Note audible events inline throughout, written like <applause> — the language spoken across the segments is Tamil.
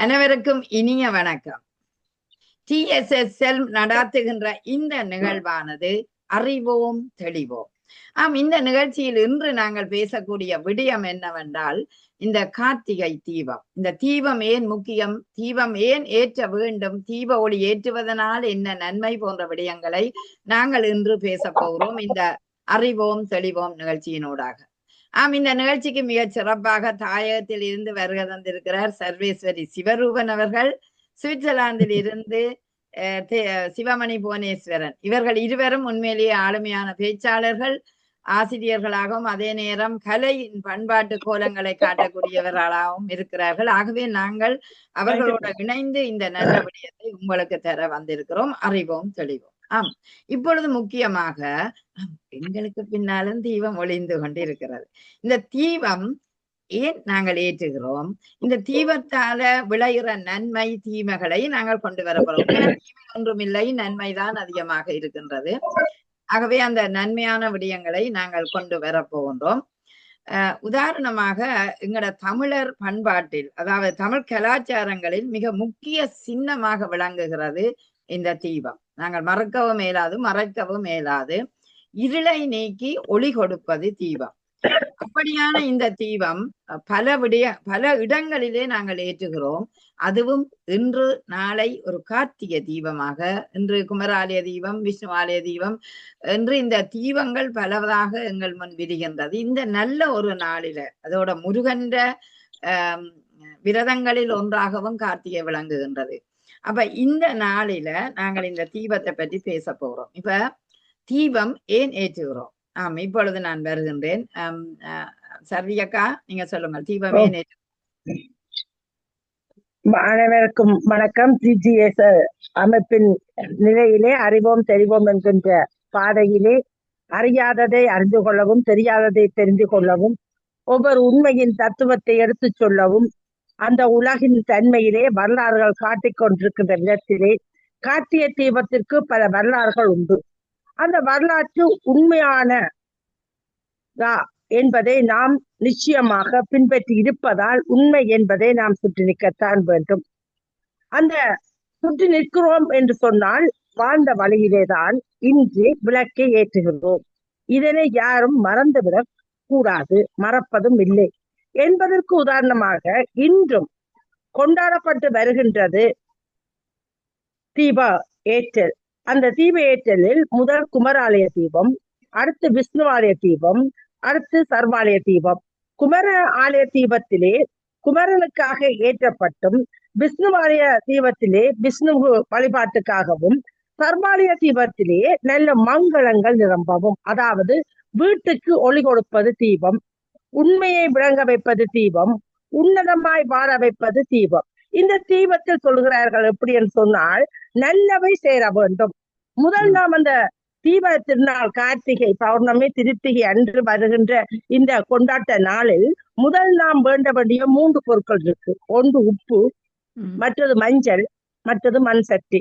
அனைவருக்கும் இனிய வணக்கம். டிஎஸ்எஸ்எல் நடாத்துகின்ற இந்த நிகழ்வானது அறிவோம் தெளிவோம். ஆம் இந்த நிகழ்ச்சியில் இன்று நாங்கள் பேசக்கூடிய விடயம் என்னவென்றால் இந்த கார்த்திகை தீபம். இந்த தீபம் ஏன் முக்கியம்? தீபம் ஏன் ஏற்ற வேண்டும்? தீப ஒளி ஏற்றுவதனால் என்ன நன்மை போன்ற விடயங்களை நாங்கள் இன்று பேச போகிறோம். இந்த அறிவோம் தெளிவோம் நிகழ்ச்சியினூடாக. ஆம் இந்த நிகழ்ச்சிக்கு மிக சிறப்பாக தாயகத்தில் இருந்து வருகை தந்திருக்கிறார் சர்வேஸ்வரி சிவரூபன் அவர்கள். சுவிட்சர்லாந்தில் இருந்து சிவமணி புவனேஸ்வரன். இவர்கள் இருவரும் உண்மையிலேயே ஆளுமையான பேச்சாளர்கள் ஆசிரியர்களாகவும் அதே நேரம் கலையின் பண்பாட்டு கோலங்களை காட்டக்கூடியவர்களாகவும் இருக்கிறார்கள். ஆகவே நாங்கள் அவர்களோட இணைந்து இந்த நல்ல விடயத்தை உங்களுக்கு தர வந்திருக்கிறோம். அறிவோம் தெளிவோம். ஆம். இப்பொழுது முக்கியமாக எங்களுக்கு பின்னாலும் தீபம் ஒளிந்து கொண்டிருக்கிறது. இந்த தீபம் ஏன் நாங்கள் ஏற்றுகிறோம்? இந்த தீபத்தால விளைகிற நன்மை தீமைகளை நாங்கள் கொண்டு வரப்போறோம் தீமை ஒன்றும் இல்லை நன்மைதான் அதிகமாக இருக்கின்றது. ஆகவே அந்த நன்மையான விடயங்களை நாங்கள் கொண்டு வர போகின்றோம். உதாரணமாக எங்களோட தமிழர் பண்பாட்டில் அதாவது தமிழ் கலாச்சாரங்களில் மிக முக்கிய சின்னமாக விளங்குகிறது இந்த தீபம். நாங்கள் மறக்கவும் மேலாது மறைக்கவும் மேலாது. இருளை நீக்கி ஒளி கொடுப்பது தீபம். அப்படியான இந்த தீபம் பல விடிய பல இடங்களிலே நாங்கள் ஏற்றுகிறோம். அதுவும் இன்று நாளை ஒரு கார்த்திகை தீபமாக. இன்று குமராலய தீபம் விஷ்ணு ஆலய தீபம். என்று இந்த தீபங்கள் பலவதாக எங்கள் முன் விரிகின்றது. இந்த நல்ல ஒரு நாளில அதோட முருகன்ற விரதங்களில் ஒன்றாகவும் கார்த்திகை விளங்குகின்றது. அப்ப இந்த நாளில நாங்கள் இந்த தீபத்தை பற்றி பேச போறோம். இப்ப தீபம் ஏன் ஏற்றுகிறோம்? ஆம் இப்பொழுது நான் வருகின்றேன். சர்வியக்கா நீங்க சொல்லுங்க தீபம் ஏன் ஏற்று? அனைவருக்கும் வணக்கம். டிஜிஎஸ் அமைப்பின் நிலையிலே அறிவோம் தெரிவோம் என்கின்ற பாதையிலே அறியாததை அறிந்து கொள்ளவும் தெரியாததை தெரிந்து கொள்ளவும் ஒவ்வொரு உண்மையின் தத்துவத்தை எடுத்துச் சொல்லவும் அந்த உலகின் தன்மையிலே வரலாறுகள் காட்டிக் கொண்டிருக்கின்ற விதத்திலே காட்டிய தீபத்திற்கு பல வரலாறுகள் உண்டு. அந்த வரலாற்று உண்மையான என்பதை நாம் நிச்சயமாக பின்பற்றி இருப்பதால் உண்மை என்பதை நாம் சுற்றி நிற்கத்தான் வேண்டும். அந்த சுற்றி நிற்கிறோம் என்று சொன்னால் வாழ்ந்த வழியிலேதான் இன்று விளக்கை ஏற்றுகிறோம். இதனை யாரும் மறந்துவிடக் கூடாது மறப்பதும் இல்லை. என்பதற்கு உதாரணமாக இன்றும் கொண்டாடப்பட்டு வருகின்றது தீபா ஏற்றல். அந்த தீப ஏற்றலில் முதல் குமராலய தீபம் அடுத்து விஷ்ணு ஆலய தீபம் அடுத்து சர்வாலய தீபம். குமர ஆலய தீபத்திலே குமரனுக்காக ஏற்றப்பட்டும் விஷ்ணு ஆலய தீபத்திலே விஷ்ணு வழிபாட்டுக்காகவும் சர்வாலய தீபத்திலே நல்ல மங்களங்கள் நிரம்பவும் அதாவது வீட்டுக்கு ஒளி கொடுப்பது தீபம். உண்மையை விளங்க வைப்பது தீபம் உன்னதமாய் வாழ வைப்பது தீபம். இந்த தீபத்தில் சொல்கிறார்கள் எப்படி என்று சொன்னால் நல்லவை சேர வேண்டும். முதல் நாம் அந்த தீப திருநாள் கார்த்திகை பௌர்ணமி திருத்திகை அன்று வருகின்ற இந்த கொண்டாட்ட நாளில் முதல் நாம் வேண்ட வேண்டிய மூன்று பொருட்கள் இருக்கு. ஒன்று உப்பு மற்றது மஞ்சள் மற்றது மண் சட்டி.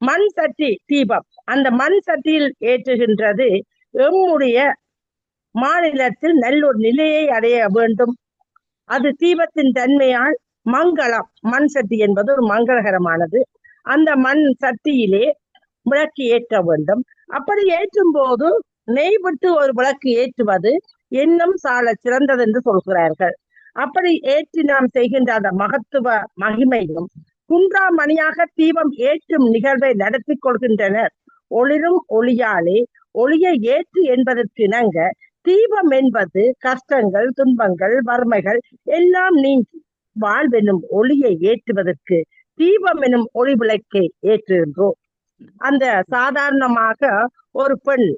மண் சட்டி தீபம். அந்த மண் சட்டியில் ஏற்றுகின்றது எம்முடைய மாநிலத்தில் நல்ல ஒரு நிலையை அடைய வேண்டும். அது தீபத்தின் தன்மையால் மங்களம் மண் சக்தி என்பது ஒரு மங்களகரமானது. அந்த மண் சட்டியிலே விளக்கு ஏற்ற வேண்டும். அப்படி ஏற்றும் போது நெய் விட்டு ஒரு விளக்கு ஏற்றுவது இன்னும் சால சிறந்தது என்று சொல்கிறார்கள். அப்படி ஏற்றி நாம் செய்கின்ற அந்த மகத்துவ மகிமையும் குன்றாமணியாக தீபம் ஏற்றும் நிகழ்வை நடத்தி கொள்கின்றனர். ஒளிரும் ஒளியாலே ஒளியை ஏற்று என்பதற்கு இணங்க தீபம் என்பது கஷ்டங்கள் துன்பங்கள் வறுமைகள் எல்லாம் நீங்கி வாழ்வெனும் ஒளியை ஏற்றுவதற்கு தீபம் எனும் ஒளி விளக்கை ஏற்றுகின்றோம். அந்த சாதாரணமாக ஒரு பெண்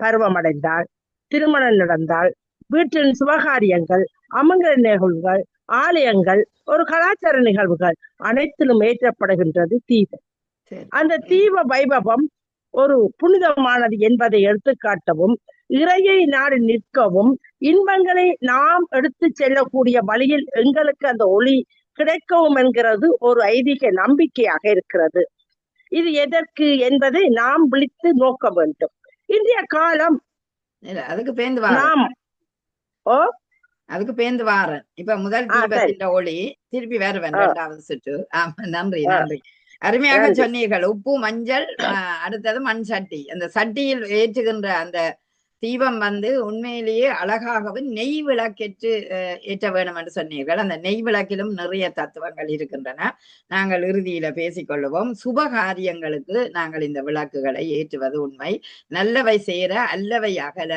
பருவமடைந்தால் திருமணம் நடந்தால் வீட்டின் சுபகாரியங்கள் அமங்கல நிகழ்வுகள் ஆலயங்கள் ஒரு கலாச்சார நிகழ்வுகள் அனைத்திலும் ஏற்றப்படுகின்றது தீபம். அந்த தீப வைபவம் ஒரு புனிதமானது என்பதை எடுத்துக்காட்டவும் இறையை நாடு நிற்கவும் இன்பங்களை நாம் எடுத்து செல்லக்கூடிய வழியில் எங்களுக்கு அந்த ஒளி கிடைக்கவும் என்கிறது ஒரு ஐதீக நம்பிக்கையாக இருக்கிறது. இது எதற்கு என்பதை நாம் விழித்து நோக்க வேண்டும். இன்றைய காலம் அதுக்கு பேந்து நாம் ஓ? அதுக்கு பேந்து வாரன். இப்ப முதல். தீபத்தின் ஒளி திருப்பி வருவேன். இரண்டாவது சுற்று. ஆமா நன்றி. நன்றி. அருமையாக. சொன்னீர்கள். உப்பு மஞ்சள் அடுத்தது மண் சட்டி. அந்த சட்டியில் ஏற்றுகின்ற அந்த தீபம் வந்து உண்மையிலேயே அழகாகவும் நெய் விளக்கேற்று ஏற்ற வேணும் என்று சொன்னீர்கள். அந்த நெய் விளக்கிலும் நிறைய தத்துவங்கள் இருக்கின்றன. நாங்கள் இறுதியில பேசிக்கொள்ளுவோம். சுப காரியங்களுக்கு நாங்கள் இந்த விளக்குகளை ஏற்றுவது உண்மை. நல்லவை சேர அல்லவை அகல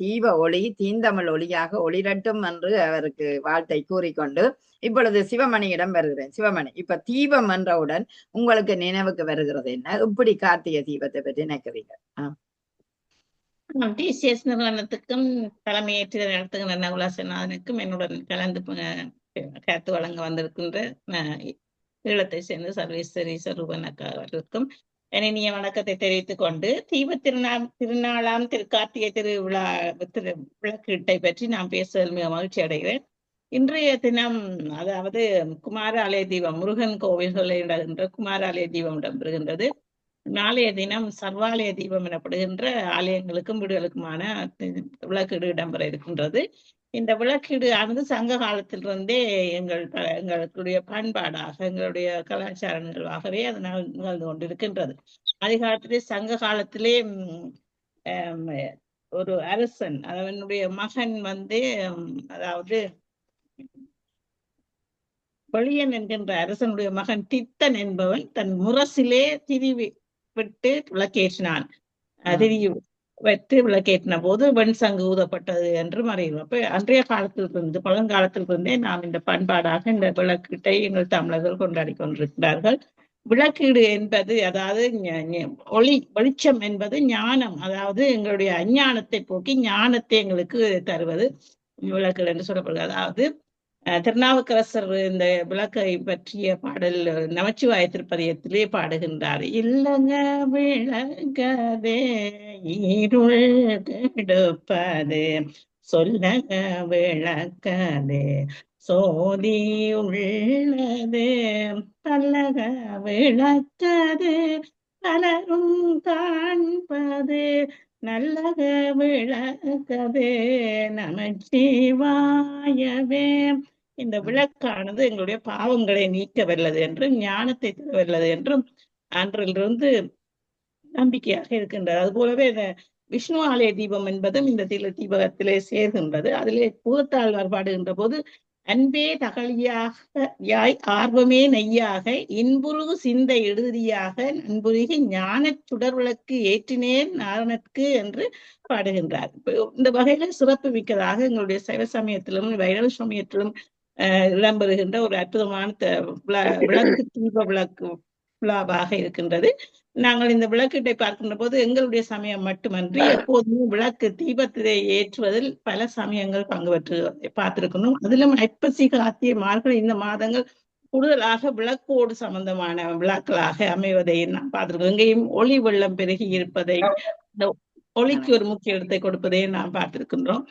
தீப ஒளி தீந்தமிழ் ஒளியாக ஒளிரட்டும் என்று அவருக்கு வாழ்த்தை கூறிக்கொண்டு இப்பொழுது சிவமணியிடம் வருகிறேன். சிவமணி இப்ப தீபம் என்றவுடன் உங்களுக்கு நினைவுக்கு வருகிறது என்ன? இப்படி கார்த்திகை தீபத்தை பற்றி நினைக்கிறீங்க டிசிஎஸ் நிறுவனத்துக்கும் தலைமையேற்று நடத்துகின்ற நகுலாசநாதனுக்கும் என்னுடன் கலந்து கருத்து வழங்க வந்திருக்கின்ற ஈழத்தை சேர்ந்த சர்வேஸ்வரி சொரூபனக்கா அவர்களுக்கும் இனிய வணக்கத்தை தெரிவித்துக் கொண்டு தீப திருநாள் திருநாளாம் திருக்கார்த்திகை திருவிழா திரு விளக்கீட்டை பற்றி நான் பேசுவதில் மிக மகிழ்ச்சி அடைகிறேன். இன்றைய தினம் அதாவது குமார ஆலய தீபம் முருகன் கோவில்களில் குமார குமாராலய தீபம் இடம்பெறுகின்றது நாளைய தினம் சர்வாலய தீபம் எனப்படுகின்ற ஆலயங்களுக்கும் வீடுகளுக்குமான விளக்கீடு இடம்பெற இருக்கின்றது. இந்த விளக்கீடு ஆனது சங்க காலத்திலிருந்தே எங்கள் எங்களுடைய பண்பாடாக எங்களுடைய கலாச்சார நிகழ்வாகவே அது நிகழ்ந்து கொண்டிருக்கின்றது. அதிகாலத்திலே சங்க காலத்திலே ஒரு அரசன் அவனுடைய மகன் வந்து அதாவது வெளியன் என்கின்ற அரசனுடைய மகன் தித்தன் என்பவன் தன் முரசிலே திரிவி விட்டு விளக்கேற்றினான். ஆ. திரி வைத்து விளக்கேற்றின போது வெண் சங்கு ஊதப்பட்டது என்று மறைகிறோம் அப்ப அன்றைய காலத்திலிருந்து பழங்காலத்திலிருந்தே நாம் இந்த பண்பாடாக இந்த விளக்கீட்டை எங்கள் தமிழர்கள் கொண்டாடி கொண்டிருக்கிறார்கள். விளக்கீடு என்பது அதாவது ஒளி வெளிச்சம் என்பது ஞானம். அதாவது எங்களுடைய அஞ்ஞானத்தை போக்கி ஞானத்தை எங்களுக்கு தருவது. விளக்கீடு என்று சொல்லப்படுகிறது. அதாவது திருநாவுக்கரசர் இந்த விளக்கை பற்றிய பாடல் நமச்சிவாய திருப்பதியத்திலே பாடுகின்றார். இல்லங்க விளக்கதே இருள் கெடுப்பது சொல்லக விளக்கதே சோதி உள்ளது பல்லக விளக்கது பலரும் காண்பது நல்லக விளக்கது நமச்சிவாயவே இந்த விளக்கானது எங்களுடைய பாவங்களை நீக்க வல்லது என்றும் ஞானத்தை தர வல்லது என்றும் அன்றிலிருந்து நம்பிக்கையாக இருக்கின்றது. அதுபோலவே இந்த விஷ்ணு ஆலய தீபம் என்பதும் இந்த தீல தீபகத்திலே சேர்கின்றது. அதிலே பூத்தாழ்வார் பாடுகின்ற போது அன்பே தகழியாக யாய் ஆர்வமே நெய்யாக இன்புருகு சிந்தை எழுதியாக நண்புருகி ஞானச் சுடர் விளக்கு ஏற்றினேன் நாரணற்கு என்று பாடுகின்றார். இந்த வகையில சிறப்பு மிக்கதாக எங்களுடைய சைவ சமயத்திலும் வைரவ சமயத்திலும் இடம்பெறுகின்ற ஒரு அற்புதமான விளக்கு தீப விளக்கு விழாவாக இருக்கின்றது. நாங்கள் இந்த விளக்கீட்டை பார்க்கின்ற போது எங்களுடைய சமயம் மட்டுமன்றி எப்போதுமே விளக்கு தீபத்திலே ஏற்றுவதில் பல சமயங்கள் பங்கு பெற்று பார்த்திருக்கணும் அதிலும் ஐப்பசி காத்திய மார்கழி இந்த மாதங்கள் கூடுதலாக விளக்கோடு சம்பந்தமான விழாக்களாக அமைவதை நாம் பார்த்திருக்கோம் எங்கேயும் ஒளி வெள்ளம் பெருகி இருப்பதை இந்த ஒளிக்கு ஒரு முக்கிய இடத்தை கொடுப்பதை நாம் பார்த்திருக்கின்றோம்.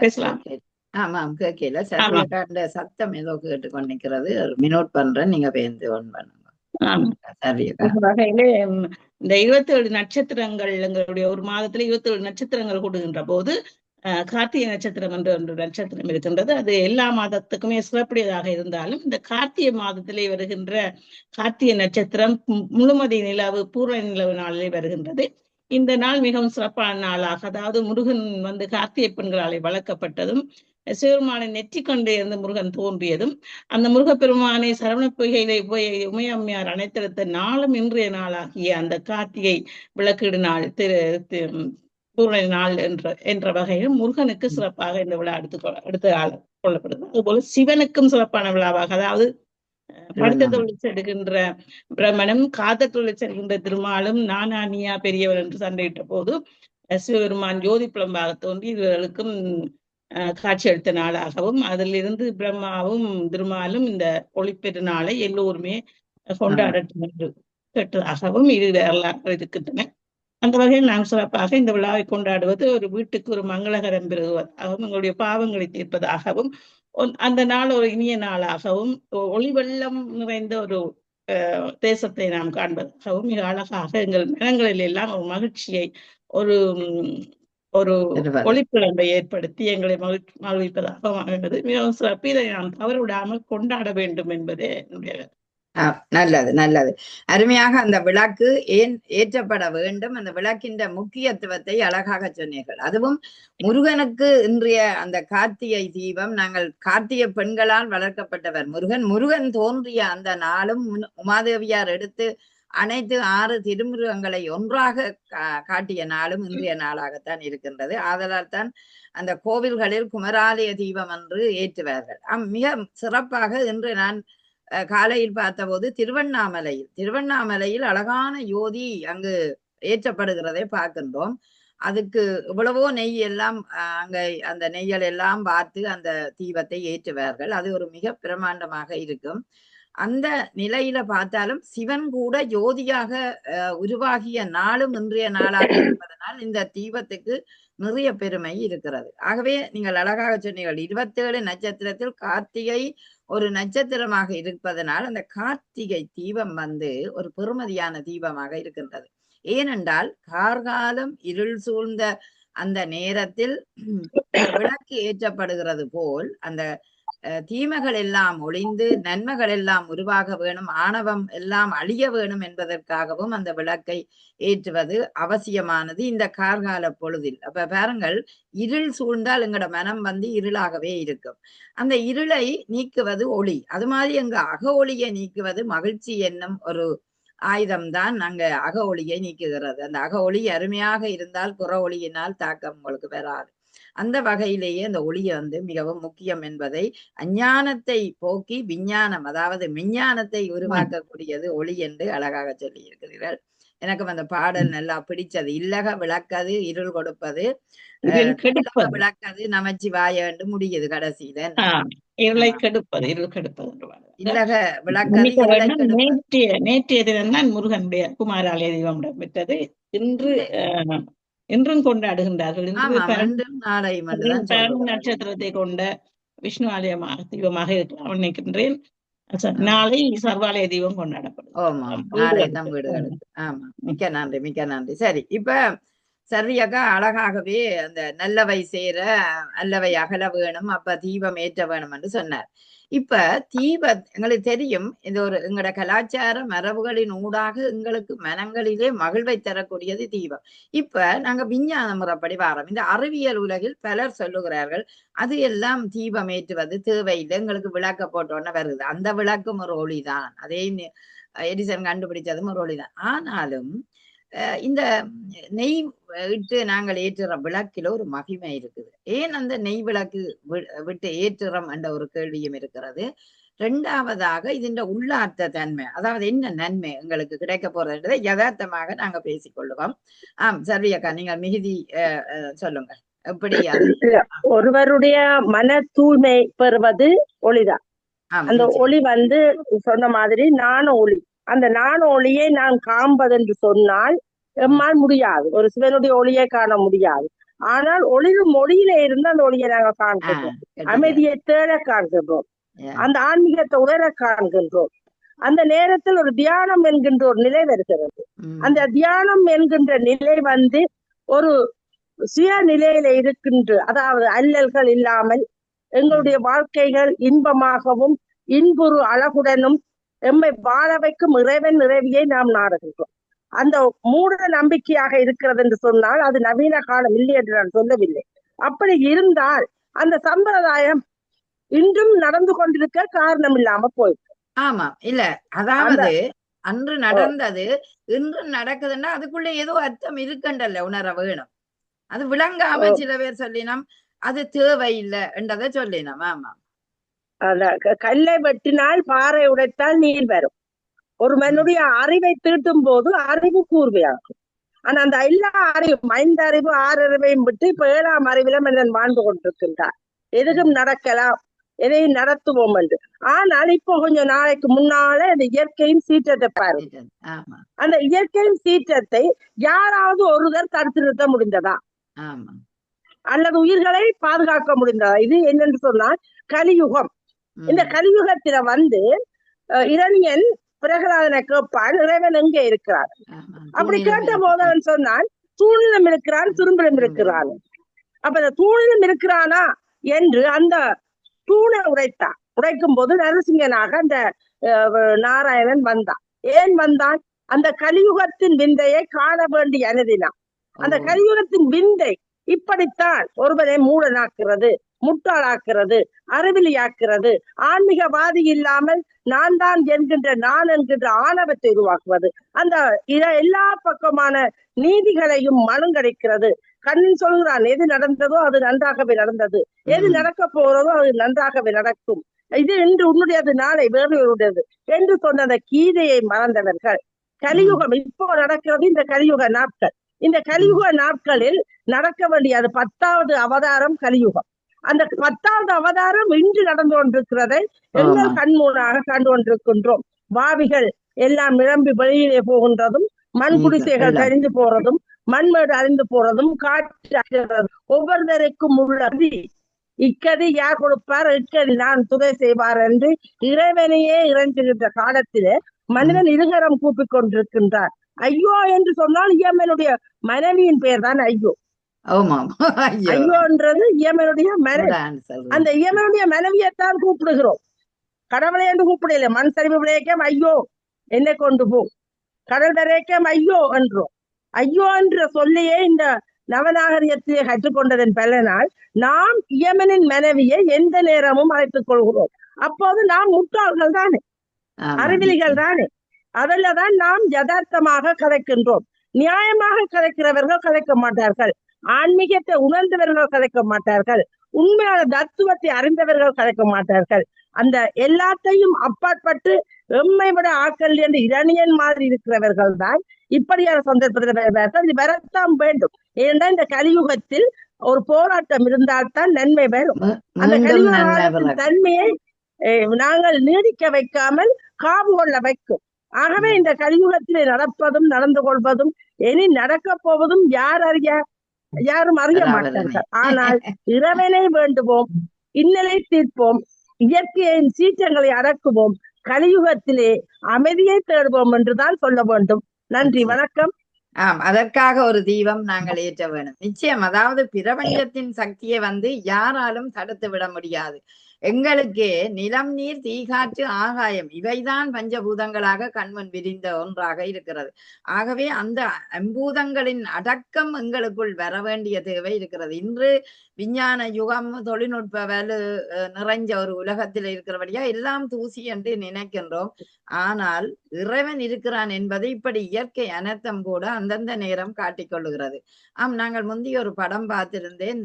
பேசலாம். ஆமாம் கேட்கல சரியக்கா சத்தம் ஏதோ கேட்டு கொண்டிருக்கிறது மினோட் பண்றேன் நீங்க பேருந்து ஒன் பண்ணுங்க. வகையிலே இந்த இருபத்தி ஏழு நட்சத்திரங்கள் எங்களுடைய ஒரு மாதத்துல இருபத்தி ஏழு நட்சத்திரங்கள் கூடுகின்ற போது கார்த்திகை நட்சத்திரம் என்ற ஒரு நட்சத்திரம் இருக்கின்றது. அது எல்லா மாதத்துக்குமே சிறப்புடையதாக இருந்தாலும் இந்த கார்த்திகை மாதத்திலே வருகின்ற கார்த்திகை நட்சத்திரம் முழுமதி நிலவு பூர்ண நிலவு நாளிலே வருகின்றது. இந்த நாள் மிகவும் சிறப்பான நாளாக. அதாவது முருகன் வந்து கார்த்திகை பெண்களாலே வளர்க்கப்பட்டதும் சிவருமானை நெற்றி கொண்டு இருந்த முருகன் தோன்றியதும் அந்த முருகப்பெருமானை சரவண பொய்கையிலே போய் உமையம்மையார் அனைத்தெடுத்த நாளும் இன்றைய நாளாகிய அந்த கார்த்திகை விளக்கீடு நாள் திரு பூரண நாள் என்ற என்ற வகையில் முருகனுக்கு சிறப்பாக இந்த விழா எடுத்து எடுத்து கொள்ளப்படுது. அதுபோல சிவனுக்கும் சிறப்பான விழாவாக அதாவது படுத்த தொழில் செடுகின்ற பிரம்மனும் காத தொழில் திருமாலும் நானா நீயா பெரியவர் என்று சண்டையிட்ட போது சிவபெருமான் ஜோதி புலம்பாக தோன்றி இவர்களுக்கும் அஹ், காட்சியளித்த நாளாகவும் அதிலிருந்து பிரம்மாவும் திருமாலும் இந்த ஒளிப்பெரு நாளை எல்லோருமே கொண்டாடட்டும் என்று கேட்டதாகவும் இது வரலாறு இருக்கின்றன. அந்த வகையில் நாம் சிறப்பாக இந்த விழாவை கொண்டாடுவது ஒரு வீட்டுக்கு ஒரு மங்களகரம் பெறுவதாகவும் எங்களுடைய பாவங்களை தீர்ப்பதாகவும் அந்த நாள் ஒரு இனிய நாளாகவும் ஒளி வெள்ளம் நிறைந்த ஒரு தேசத்தை நாம் காண்பதாகவும் மிக அழகாக எங்கள் மனங்களில் எல்லாம் ஒரு மகிழ்ச்சியை ஒரு ஒரு. ஒளிப்பிழம்பை ஏற்படுத்தி எங்களை மகிழ் மகிழ்விப்பதாக அமைந்தது மிகவும் சிறப்பு. இதை நாம் தவறுவிடாமல் கொண்டாட வேண்டும் என்பதே என்னுடைய நல்லது நல்லது. அருமையாக அந்த விளக்கு ஏன் ஏற்றப்பட வேண்டும்? அந்த விளக்கின்ற முக்கியத்துவத்தை அழகாக சொன்னீர்கள். அதுவும் முருகனுக்கு இன்றைய அந்த கார்த்திகை தீபம் நாங்கள் கார்த்திகை பெண்களால் வளர்க்கப்பட்டவர் முருகன். முருகன் தோன்றிய அந்த நாளும் முன்- உமாதேவியார் எடுத்து அனைத்து ஆறு திருமுருகங்களை ஒன்றாக கா- காட்டிய நாளும் இன்றைய நாளாகத்தான் இருக்கின்றது. ஆதலால் தான் அந்த கோவில்களில் குமராலய தீபம் என்று ஏற்றுவார்கள். மிக சிறப்பாக இன்று நான் காலையில் பார்த்தபோது திருவண்ணாமலையில் திருவண்ணாமலையில் அழகான யோதி அங்கு ஏற்றப்படுகிறதை பார்க்கின்றோம். அதுக்கு இவ்வளவோ நெய் எல்லாம் அஹ், அங்க அந்த நெய்யல் எல்லாம் பார்த்து அந்த தீபத்தை ஏற்றுவார்கள். அது ஒரு மிக பிரமாண்டமாக இருக்கும். அந்த நிலையில பார்த்தாலும் சிவன் கூட ஜோதியாக அஹ், உருவாகிய நாளும் இன்றைய நாளாக இருப்பதனால் இந்த தீபத்துக்கு நிறைய பெருமை இருக்கிறது. ஆகவே நீங்கள் அழகாக சொன்னீர்கள் இருபத்தேழு நட்சத்திரத்தில் கார்த்திகை ஒரு நட்சத்திரமாக இருப்பதனால் அந்த கார்த்திகை தீபம் வந்து ஒரு பெருமதியான தீபமாக இருக்கின்றது. ஏனென்றால் கார்காலம் இருள் சூழ்ந்த அந்த நேரத்தில் விளக்கு ஏற்றப்படுகிறது போல் அந்த தீமைகள் எல்லாம் ஒளிந்து நன்மைகள் எல்லாம் உருவாக வேணும் ஆணவம் எல்லாம் அழிய வேணும் என்பதற்காகவும் அந்த விளக்கை ஏற்றுவது அவசியமானது இந்த கார்கால பொழுதில். அப்ப பாருங்கள் இருள் சூழ்ந்தால் எங்களோட மனம் வந்து இருளாகவே இருக்கும். அந்த இருளை நீக்குவது ஒளி. அது மாதிரி எங்க அக ஒளியை நீக்குவது மகிழ்ச்சி என்னும் ஒரு ஆயுதம்தான் அங்க அக ஒளியை நீக்குகிறது. அந்த அக ஒளி அருமையாக இருந்தால் புற ஒளியினால் தாக்கம் உங்களுக்கு வராது. அந்த வகையிலேயே அந்த ஒளியை வந்து மிகவும் முக்கியம் என்பதை அஞ்ஞானத்தை போக்கி விஞ்ஞானம் அதாவது விஞ்ஞானத்தை உருவாக்கக்கூடியது ஒளி என்று அழகாக சொல்லி இருக்கிறீர்கள் எனக்கும் அந்த பாடல் நல்லா பிடிச்சது. இல்லக விளக்கது இருள் கொடுப்பது விளக்கது நமச்சிவாய என்று முடியுது கடைசியில. இருளை கெடுப்பது இருள் கெடுப்பது. இல்லக விளக்கது நேற்றைய நேற்றைய தினம்தான் முருகனுடைய குமாராலய தீபம் இடம்பெற்றது இன்று ஆஹ், இன்றும் கொண்டாடுகின்றார்கள். நட்சத்திரத்தை கொண்ட விஷ்ணு ஆலயமாக தீபமாக இருக்கலாம் நினைக்கின்றேன் நாளை சர்வாலய தீபம் கொண்டாடப்படும். ஆமா மிக்க நன்றி மிக்க நன்றி. சரி இப்ப சரியக்கா அழகாகவே அந்த நல்லவை சேர அல்லவை அகல வேணும் அப்ப தீபம் ஏற்ற வேணும் என்று சொன்னார். இப்ப தீப எங்களுக்கு தெரியும் இது ஒரு எங்களோட கலாச்சார மரபுகளின் ஊடாக எங்களுக்கு மனங்களிலே மகிழ்வை தரக்கூடியது தீபம். இப்ப நாங்க விஞ்ஞான முறைப்படி வாரம் இந்த அறிவியல் உலகில் பலர் சொல்லுகிறார்கள் அது எல்லாம் தீபம் ஏற்றுவது தேவையில்லை. எங்களுக்கு விளக்க போட்டோன்னு வருது. அந்த விளக்கும் ஒரு ஒளிதான். அதே எடிசன் கண்டுபிடிச்சதும் ஒரு ஒளிதான். ஆனாலும் இந்த நெய் இட்டு நாங்கள் ஏற்றுற விளக்கில ஒரு மகிமை இருக்குது. ஏன் அந்த நெய் விளக்கு விட்டு ஏற்றுறோம் என்ற ஒரு கேள்வியும் இருக்கிறது. ரெண்டாவதாக இதன் உள்ளார்த்த தன்மை அதாவது என்ன நன்மை எங்களுக்கு கிடைக்க போறதை யதார்த்தமாக நாங்க பேசிக்கொள்ளுவோம். ஆம் சர்வியக்கா நீங்கள் மிகுதி சொல்லுங்க எப்படி ஒருவருடைய மன தூய்மை பெறுவது ஒளிதான். அந்த. ஒளி வந்து சொன்ன மாதிரி நாண ஒளி. அந்த நாண ஒளியை நான் காண்பது என்று சொன்னால் எம்மால் முடியாது. ஒரு சிவனுடைய ஒளியை காண முடியாது. ஆனால் ஒளிரும் ஒளியில இருந்து அந்த ஒளியை நாங்கள் ஆ, காண்கின்றோம். அமைதியை தேட காண்கின்றோம். அந்த ஆன்மீகத்தை உணர காண்கின்றோம். அந்த நேரத்தில் ஒரு தியானம் என்கின்ற ஒரு நிலை வருகிறது. அந்த தியானம் என்கின்ற நிலை வந்து ஒரு சுய நிலையில இருக்கின்ற அதாவது அல்லல்கள் இல்லாமல் எங்களுடைய வாழ்க்கைகள் இன்பமாகவும் இன்புறு அழகுடனும் எம்மை வாழ வைக்கும் இறைவன் இறைவியை நாம் நாடுகின்றோம். அந்த மூட நம்பிக்கையாக இருக்கிறது என்று சொன்னால் அது நவீன காலம் இல்லை என்று நான் சொல்லவில்லை. அப்படி இருந்தால் அந்த சம்பிரதாயம் இன்றும் நடந்து கொண்டிருக்க காரணம் இல்லாம போயிருக்கு ஆமா இல்ல. அதாவது அன்று நடந்தது இன்று நடக்குதுன்னா அதுக்குள்ள ஏதோ அர்த்தம் இருக்குண்டல்ல உணர வேணும். அது விளங்காம. சில பேர் சொல்லினோம் அது தேவையில்லை என்றதை சொல்லினோம். ஆமா. கல்லை வெட்டினால் பாறை உடைத்தால் நீர் வரும். ஒரு மனுடைய அறிவை தீட்டும் போது அறிவு கூர்மையாகும். ஆனா அந்த எல்லா அறிவும் ஐந்து அறிவு ஆறு அறிவையும் விட்டு இப்ப ஏழாம் அறிவில மனிதன் வாழ்ந்து கொண்டிருக்கின்றார். எதுவும் நடக்கலாம் எதையும் நடத்துவோம் என்று. ஆனால் இப்போ கொஞ்சம் நாளைக்கு முன்னால இந்த இயற்கையின் சீற்றத்தை பாருங்க. அந்த இயற்கையின் சீற்றத்தை யாராவது ஒருவர் தடுத்து நிறுத்த முடிந்ததா? அல்லது உயிர்களை பாதுகாக்க முடிந்ததா? இது என்னன்னு சொன்னால் கலியுகம். இந்த கலியுகத்தில வந்து இரணியன் பிரகலாதனை கேட்பான். இறைவன் எங்கே இருக்கிறார். அப்படி கேட்ட. போது அவன் சொன்னான் தூணிலும் இருக்கிறான் துரும்பிலும் இருக்கிறான். அப்ப இந்த தூணிலும் இருக்கிறானா என்று அந்த தூணை உடைத்தான். உடைக்கும் போது நரசிங்கனாக அந்த நாராயணன் வந்தான். ஏன் வந்தான்? அந்த கலியுகத்தின் விந்தையை காண வேண்டிய அனுதினான் அந்த. கலியுகத்தின் விந்தை இப்படித்தான் ஒருவரை மூடனாக்குறது முட்டாளாக்குறது அறிவிலியாக்குறது ஆன்மீகவாதி இல்லாமல் நான் தான் என்கின்ற நான் என்கின்ற ஆணவத்தை உருவாக்குவது. அந்த எல்லா பக்கமான நீதிகளையும் மழுங்கடிக்கிறது. கண்ணன் சொல்கிறான் எது நடந்ததோ அது நன்றாகவே நடந்தது. எது. நடக்க போறதோ அது நன்றாகவே நடக்கும். இது இன்று உன்னுடையது நாளை வேறொருடையது என்று சொன்ன அந்த கீதையை மறந்தவர்கள். கலியுகம் இப்போ நடக்கிறது இந்த கலியுக நாட்கள். இந்த கலியுக நாட்களில் நடக்க வேண்டிய அது பத்தாவது அவதாரம் கலியுகம். அந்த பத்தாவது அவதாரம் இன்று நடந்து கொண்டிருக்கிறதை எங்கள். கண்மூடாக கண்டு கொண்டிருக்கின்றோம் பாவிகள் எல்லாம் நிரம்பி வெளியிலே போகின்றதும் மண் குடிசைகள். தெரிந்து போறதும் மண்மேடு அறிந்து போறதும் காற்று அடிக்கிறதும் ஒவ்வொருத்தருக்கும் உள்ள விதி. இக்கதி யார் கொடுப்பார் இக்கதி நான் துணை செய்வார் என்று இறைவனையே இறைஞ்சுகின்ற காலத்திலே மனிதன் இருகரம் கூப்பிக் கொண்டிருக்கின்றார் ஐயோ என்று சொன்னால் இயமனுடைய மனைவியின் பெயர் தான் ஐயோ ஐயோன்றது இயமனுடைய மனைவி. அந்த இயமனுடைய மனைவியைத்தான் கூப்பிடுகிறோம். கடவுளை என்று கூப்பிடல மண் சரிவு விளையக்கம் ஐயோ என்னை கொண்டு போ. கடல் விளையக்கம் ஐயோ என்றோம். ஐயோ என்ற சொல்லையே இந்த நவநாகரிகத்திலே கற்றுக்கொண்டதன் பலனால் நாம் இயமனின் மனைவியை எந்த நேரமும் அழைத்துக் கொள்கிறோம். அப்போது நாம் முட்டாள்கள் தானே. அறிவிலிகள் தானே? அதில் தான் நாம் யதார்த்தமாக கதைக்கின்றோம். நியாயமாக கதைக்கிறவர்கள் கதைக்க மாட்டார்கள். ஆன்மீகத்தை உணர்ந்தவர்கள் கதைக்க மாட்டார்கள். உண்மையான தத்துவத்தை அறிந்தவர்கள் கதைக்க மாட்டார்கள். அந்த எல்லாத்தையும் அப்பாற்பட்டு எம்மை விட ஆக்கள் என்று இரணியன் மாதிரி இருக்கிறவர்கள் தான் இப்படியான சந்தர்ப்பத்தில் வருவார்கள். இது வரத்தான் வேண்டும். ஏனென்றால் இந்த கலியுகத்தில் ஒரு போராட்டம் இருந்தால்தான் நன்மை வரும். அந்த கலியுக. தன்மையை நாங்கள் நீடிக்க வைக்காமல் காவு கொள்ள வைக்கும். ஆகவே இந்த கலியுகத்திலே நடப்பதும் நடந்து கொள்வதும் இனி நடக்க போவதும் யார் அறிய? யாரும் அறிய மாட்டார்கள் ஆனால் இறைவனை வேண்டுவோம் இன்னலை தீர்ப்போம் இயற்கையின் சீற்றங்களை அடக்குவோம் கலியுகத்திலே அமைதியை தேடுவோம் என்றுதான் சொல்ல வேண்டும். நன்றி வணக்கம். ஆம் அதற்காக ஒரு தீபம் நாங்கள் ஏற்ற வேணும் நிச்சயம் அதாவது பிரபஞ்சத்தின் சக்தியை வந்து யாராலும் தடுத்து விட முடியாது. எங்களுக்கு நிலம் நீர் தீகாற்று ஆகாயம் இவைதான் பஞ்சபூதங்களாக கண்மண் விரிந்த ஒன்றாக இருக்கிறது. ஆகவே அந்த அம்பூதங்களின் அடக்கம் எங்களுக்குள் வர வேண்டிய தேவை இருக்கிறது. இன்று விஞ்ஞான யுகம் தொழில்நுட்ப வலு அஹ், நிறைஞ்ச ஒரு உலகத்தில் இருக்கிறபடியா எல்லாம் தூசி என்று நினைக்கின்றோம். ஆனால் இறைவன் இருக்கிறான் என்பது இப்படி இயற்கை அனர்த்தம் கூட அந்தந்த நேரம் காட்டிக் கொள்ளுகிறது. ஆம் நாங்கள் முந்தைய ஒரு படம் பார்த்திருந்தேன்.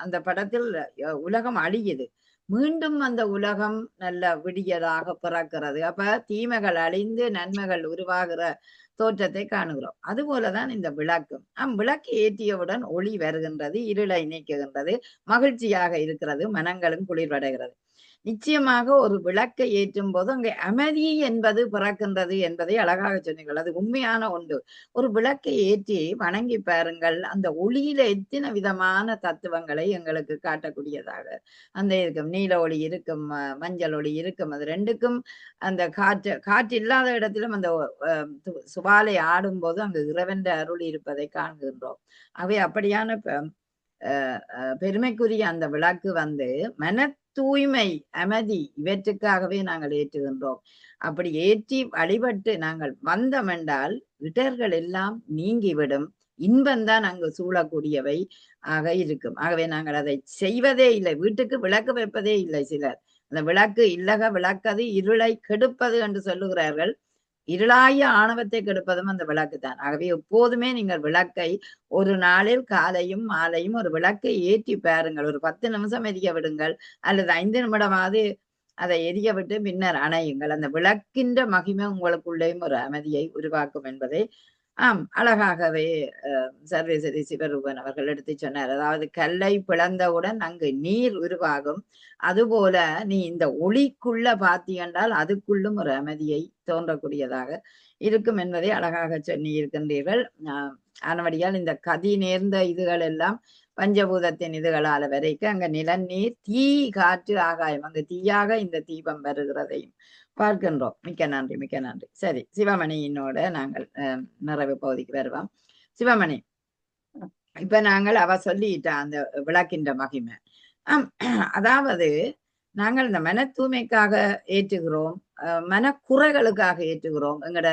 அந்த படத்தில் அஹ், உலகம் அழியுது. மீண்டும் அந்த உலகம் நல்ல விடியதாக பிறக்கிறது. அப்ப தீமைகள் அழிந்து நன்மைகள் உருவாகிற தோற்றத்தை காணுகிறோம். அதுபோலதான் இந்த விளக்கும் அம் விளக்கு ஏற்றியவுடன் ஒளி வருகின்றது இருளை நீக்குகின்றது மகிழ்ச்சியாக இருக்கிறது மனங்களும் குளிர்வடைகிறது. நிச்சயமாக ஒரு விளக்கை ஏற்றும் போது அங்கே அமைதி என்பது பிறக்கின்றது என்பதை அழகாக சொன்னீர்கள். அது உண்மையான ஒன்று. ஒரு விளக்கை ஏற்றி வணங்கி பாருங்கள். அந்த ஒளியில எத்தனை விதமான தத்துவங்களை எங்களுக்கு காட்டக்கூடியதாக. அந்த இருக்கும் நீல ஒளி இருக்கும் மஞ்சள் ஒளி இருக்கும் அது ரெண்டுக்கும் அந்த காற்று காற்று இல்லாத இடத்திலும் அந்த அஹ், சுவாலை ஆடும் போது அங்கு இறைவன் அருள் இருப்பதை காண்கின்றோம். அவை அப்படியான பெருமைக்குரிய அந்த விளக்கு வந்து மன தூய்மை அமைதி இவற்றுக்காகவே நாங்கள் ஏற்றுகின்றோம். அப்படி ஏற்றி வழிபட்டு நாங்கள் வந்தோம் என்றால் இடர்கள் எல்லாம் நீங்கிவிடும். இன்பம்தான் அங்கு சூழக்கூடியவை ஆக இருக்கும். ஆகவே நாங்கள் அதை செய்வதே இல்லை. வீட்டுக்கு விளக்கு வைப்பதே இல்லை சிலர். அந்த விளக்கு இல்லக விளக்கது இருளை கெடுப்பது என்று சொல்லுகிறார்கள். இருளாய ஆணவத்தை கெடுப்பதும் அந்த விளக்கு தான் ஆகவே எப்போதுமே நீங்கள் விளக்கை ஒரு நாளில் காலையும் மாலையும் ஒரு விளக்கை ஏற்றி பாருங்கள். ஒரு பத்து நிமிஷம் எரிய விடுங்கள். அல்லது ஐந்து நிமிடமாவது அதை எரிய விட்டு பின்னர் அணையுங்கள். அந்த விளக்கின்ற மகிமை உங்களுக்குள்ளேயும் ஒரு அமைதியை உருவாக்கும் என்பதை ஆம் அழகாகவே அஹ், சர்வேஸ்வரி சிவரூபன் அவர்கள் எடுத்து சொன்னார். அதாவது கல்லை பிளந்தவுடன் அங்கு நீர் உருவாகும். அதுபோல நீ இந்த ஒளிக்குள்ள பார்த்தீங்கன்றால் அதுக்குள்ளும் ஒரு அமைதியை தோன்றக்கூடியதாக இருக்கும் என்பதை அழகாக சொல்லி இருக்கின்றீர்கள் ஆஹ் ஆனபடியால் இந்த கதி நேர்ந்த இதுகள் எல்லாம் பஞ்சபூதத்தின் இதுகளால வரைக்கும் அங்க நிலநீர் தீ காற்று ஆகாயம் அங்கு தீயாக இந்த தீபம் வருகிறதையும் பார்க்கின்றோம். மிக்க நன்றி மிக்க நன்றி. சரி சிவமணியினோட நாங்கள் அஹ், நிறைவு பகுதிக்கு வருவோம். சிவமணி இப்ப நாங்கள் அவ சொல்லிட்டா அந்த விளக்கின்ற மகிமை. அதாவது நாங்கள் இந்த மன தூய்மைக்காக ஏற்றுகிறோம் அஹ் மனக்குறைகளுக்காக ஏற்றுகிறோம் எங்களோட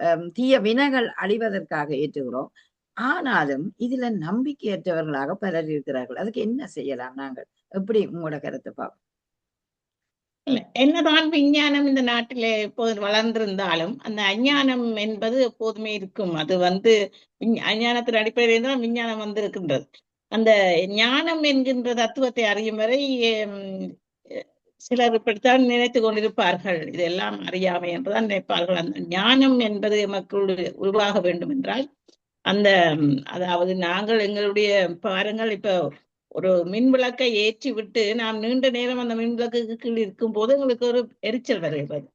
அஹ், தீய வினைகள் அழிவதற்காக ஏற்றுகிறோம். ஆனாலும் இதுல நம்பிக்கையற்றவர்களாக பலர் இருக்கிறார்கள். அதுக்கு என்ன செய்யலாம் நாங்கள்? எப்படி உங்களோட கருத்தை பார்ப்போம் என்னதான் விஞ்ஞானம் இந்த நாட்டிலே இப்போது வளர்ந்திருந்தாலும் அந்த அஞ்ஞானம் என்பது எப்போதுமே இருக்கும். அது வந்து அஞ்ஞானத்தின் அடிப்படையில் தான் விஞ்ஞானம் வந்திருக்கின்றது. அந்த ஞானம் என்கின்ற தத்துவத்தை அறியும் வரை சிலர் இப்படித்தான் நினைத்து கொண்டிருப்பார்கள். இதெல்லாம் அறியாமை என்றுதான் நினைப்பார்கள். அந்த ஞானம் என்பது எமக்குள் உருவாக வேண்டும் என்றால் அந்த அதாவது நாங்கள் எங்களுடைய பாருங்கள் இப்ப ஒரு மின் விளக்கை ஏற்றி விட்டு நாம் நீண்ட நேரம் அந்த மின் விளக்குக்கு கீழ் இருக்கும் போது எங்களுக்கு ஒரு எரிச்சல் வருகிறது.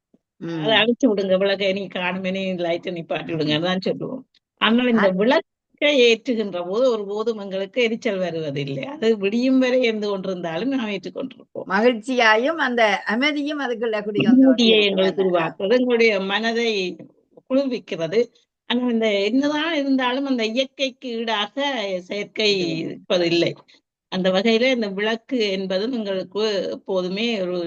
அதை அழிச்சு விடுங்க. விளக்கை நீ காணுமே நீ லைட்டை நிப்பாட்டி விடுங்கன்னு தான் சொல்லுவோம். ஆனால் இந்த விளக்கை ஏற்றுகின்ற போது ஒரு போதும் எங்களுக்கு எரிச்சல் வருவதில்லை. அது விடியும் வரை இருந்து கொண்டிருந்தாலும் நாம் ஏற்றுக்கொண்டிருப்போம். மகிழ்ச்சியாயும் அந்த அமைதியும் அதுக்குள்ள அமைதியை எங்களுக்கு உருவாக்குறது எங்களுடைய மனதை குளிர்விக்கிறது. ஆனால் இந்த என்னதான் இருந்தாலும் அந்த இயற்கைக்கு ஈடாக செயற்கை இருப்பதில்லை. அந்த வகையில இந்த விளக்கு என்பதும் எங்களுக்கு எப்போதுமே ஒரு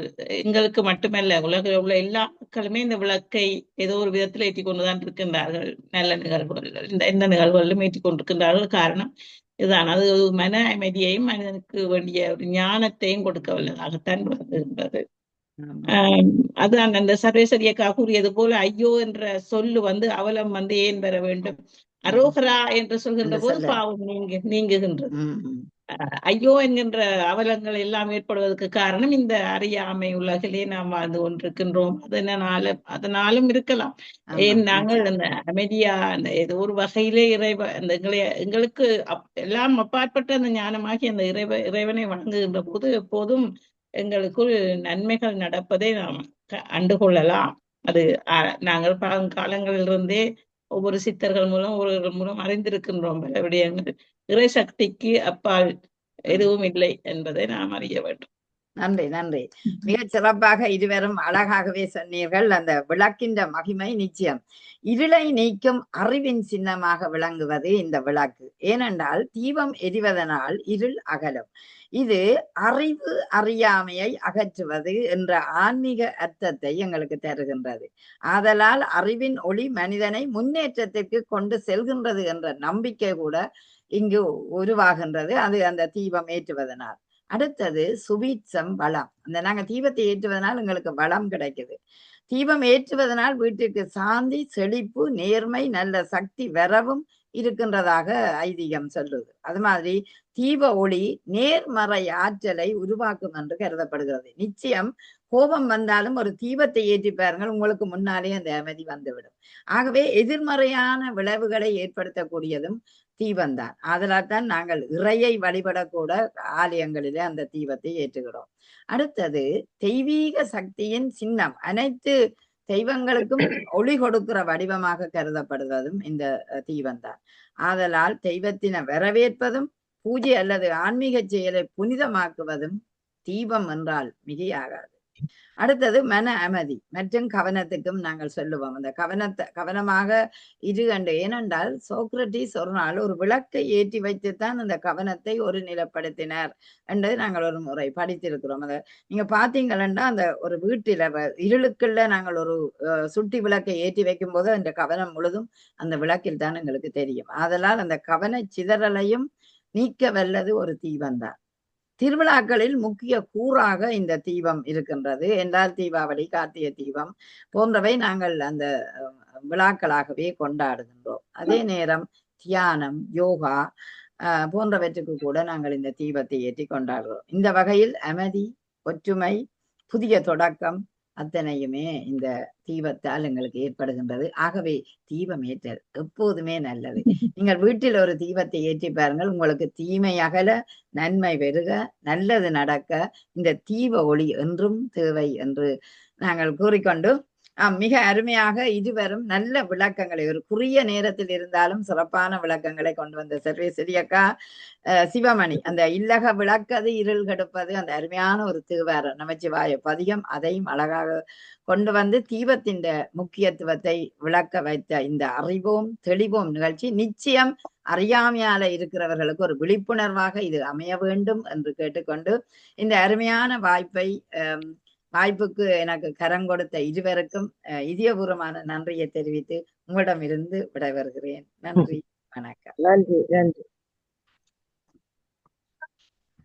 எங்களுக்கு மட்டுமல்ல உலகில் உள்ள எல்லா மக்களுமே இந்த விளக்கை ஏதோ ஒரு விதத்தில் ஏற்றி கொண்டுதான் இருக்கின்றார்கள். நல்ல நிகழ்வுகள் இந்த எந்த நிகழ்வுகளிலும் ஏற்றி கொண்டிருக்கின்றார்கள். காரணம் இதுதான். அது ஒரு மன அமைதியையும் மனிதனுக்கு வேண்டிய ஒரு ஞானத்தையும் கொடுக்க வல்லதாகத்தான் விளங்குகின்றது ஆஹ் அதான் அந்த சர்வேஸ்வரியக்கா கூறியது போல ஐயோ என்ற சொல்லு வந்து அவலம் வந்து ஏன் பெற வேண்டும்? அரோகரா என்று சொல்கின்ற போது. பாவம் நீங்க நீங்குகின்றது. ஐயோ என்கின்ற அவலங்கள் எல்லாம் ஏற்படுவதற்கு காரணம் இந்த அறியாமை உலகிலே நாம் வாழ்ந்து கொண்டிருக்கின்றோம். அதனால அதனாலும் இருக்கலாம். ஏன் நாங்கள். அந்த அமைதியா அந்த ஏதோ ஒரு வகையிலே இறைவ அந்த எங்களை எங்களுக்கு எல்லாம் அப்பாற்பட்ட அந்த ஞானமாகி அந்த இறைவ இறைவனை வணங்குகின்ற போது எப்போதும் எங்களுக்குள் நன்மைகள் நடப்பதை நாம் கண்டுகொள்ளலாம் அது நாங்கள் பழங்காலங்களிலிருந்தே ஒவ்வொரு சித்தர்கள் மூலம் ஒருவர்கள் மூலம் அறிந்திருக்கின்றோம். பல விடயங்கள். இறை சக்திக்கு அப்பால் எதுவும் இல்லை என்பதை நாம் அறிய வேண்டும். நன்றி நன்றி. மிகச் சிறப்பாக இருவரும் அழகாகவே சொன்னீர்கள். அந்த விளக்கின்ற மகிமை நிச்சயம். இருளை நீக்கும் அறிவின் சின்னமாக விளங்குவது இந்த விளக்கு. ஏனென்றால் தீபம் எரிவதனால் இருள் அகலும். இது அறிவு அறியாமையை அகற்றுவது என்ற ஆன்மீக அர்த்தத்தை எங்களுக்கு தருகின்றது. ஆதலால் அறிவின் ஒளி மனிதனை முன்னேற்றத்திற்கு கொண்டு செல்கின்றது என்ற நம்பிக்கை கூட இங்கு உருவாகின்றது. அது அந்த தீபம் ஏற்றுவதனால். அடுத்தது சுபீட்சம் வளம். அந்த நாங்க தீபத்தை ஏற்றுவதனால் எங்களுக்கு வளம் கிடைக்குது. தீபம் ஏற்றுவதனால் வீட்டிற்கு சாந்தி செழிப்பு நேர்மை நல்ல சக்தி வரவும் இருக்கின்றதாக ஐதீகம் சொல்லுது. அது மாதிரி தீப ஒளி நேர்மறை ஆற்றலை உருவாக்கும் என்று கருதப்படுகிறது. நிச்சயம் கோபம் வந்தாலும் ஒரு தீபத்தை ஏற்றி பாருங்கள் உங்களுக்கு முன்னாலே அந்த அமைதி வந்துவிடும். ஆகவே எதிர்மறையான விளைவுகளை ஏற்படுத்தக்கூடியதும் தீபந்தான். ஆதலால் தான் நாங்கள் இறையை வழிபடக்கூட ஆலயங்களிலே அந்த தீபத்தை ஏற்றுகிறோம். அடுத்தது தெய்வீக சக்தியின் சின்னம். அனைத்து தெய்வங்களுக்கும் ஒளி கொடுக்கிற வடிவமாக கருதப்படுவதும் இந்த தீபந்தான். ஆதலால் தெய்வத்தினை வரவேற்பதும் பூஜை அல்லது ஆன்மீக செயலை புனிதமாக்குவதும் தீபம் என்றால் மிகையாகாது. அடுத்தது மன அமைதி. மற்றும் கவனத்துக்கும் நாங்கள் சொல்லுவோம். அந்த கவனத்தை கவனமாக இரு கண்டு. ஏனென்றால் சோக்ரட்டிஸ் ஒரு நாள் ஒரு விளக்கை ஏற்றி வைத்துத்தான் அந்த கவனத்தை ஒரு நிலப்படுத்தினார் என்றது நாங்கள் ஒரு முறை படித்திருக்கிறோம். அதை நீங்க பாத்தீங்கன்னா அந்த ஒரு வீட்டில இருளுக்குள்ள நாங்கள் ஒரு அஹ், சுட்டி விளக்கை ஏற்றி வைக்கும் போது அந்த கவனம் முழுதும் அந்த விளக்கில் தான் எங்களுக்கு தெரியும். ஆதலால் அந்த கவன சிதறலையும் நீக்க வல்லது ஒரு தீபம்தான் திருவிழாக்களில் முக்கிய கூறாக இந்த தீபம் இருக்கின்றது. என்றால் தீபாவளி கார்த்திகை தீபம் போன்றவை நாங்கள் அந்த விழாக்களாகவே கொண்டாடுகின்றோம். அதே நேரம் தியானம் யோகா அஹ், போன்றவற்றுக்கு கூட நாங்கள் இந்த தீபத்தை ஏற்றி கொண்டாடுறோம் இந்த வகையில் அமைதி ஒற்றுமை புதிய தொடக்கம் அத்தனையுமே இந்த தீபத்தால் எங்களுக்கு ஏற்படுகின்றது. ஆகவே தீபம் ஏற்றல் எப்போதுமே நல்லது. <laughs> நீங்கள் வீட்டில் ஒரு தீபத்தை ஏற்றி பாருங்கள். உங்களுக்கு தீமை அகல நன்மை பெருக நல்லது நடக்க இந்த தீப ஒளி என்றும் தேவை என்று நாங்கள் கூறிக்கொண்டு மிக அருமையாக இதுவரும் நல்ல விளக்கங்களை ஒரு குறுகிய நேரத்தில் இருந்தாலும் சிறப்பான விளக்கங்களை கொண்டு வந்த சர்வே அக்கா சிவமணி. அந்த இல்லக விளக்கது இருள் கெடுப்பது அந்த அருமையான ஒரு திருவார நமச்சிவாய பதிகம் அதையும் அழகாக கொண்டு வந்து தீபத்தின் முக்கியத்துவத்தை விளக்க வைத்த இந்த அறிவோம் தெளிவோம் நிகழ்ச்சி நிச்சயம் அறியாமையால இருக்கிறவர்களுக்கு ஒரு விழிப்புணர்வாக இது அமைய வேண்டும் என்று கேட்டுக்கொண்டு இந்த அருமையான வாய்ப்பை வாய்ப்புக்கு எனக்கு கரம் கொடுத்த இருவருக்கும் அஹ், இதயபூர்வமான நன்றியை தெரிவித்து உங்களிடமிருந்து விடைபெறுகிறேன். நன்றி வணக்கம். நன்றி நன்றி.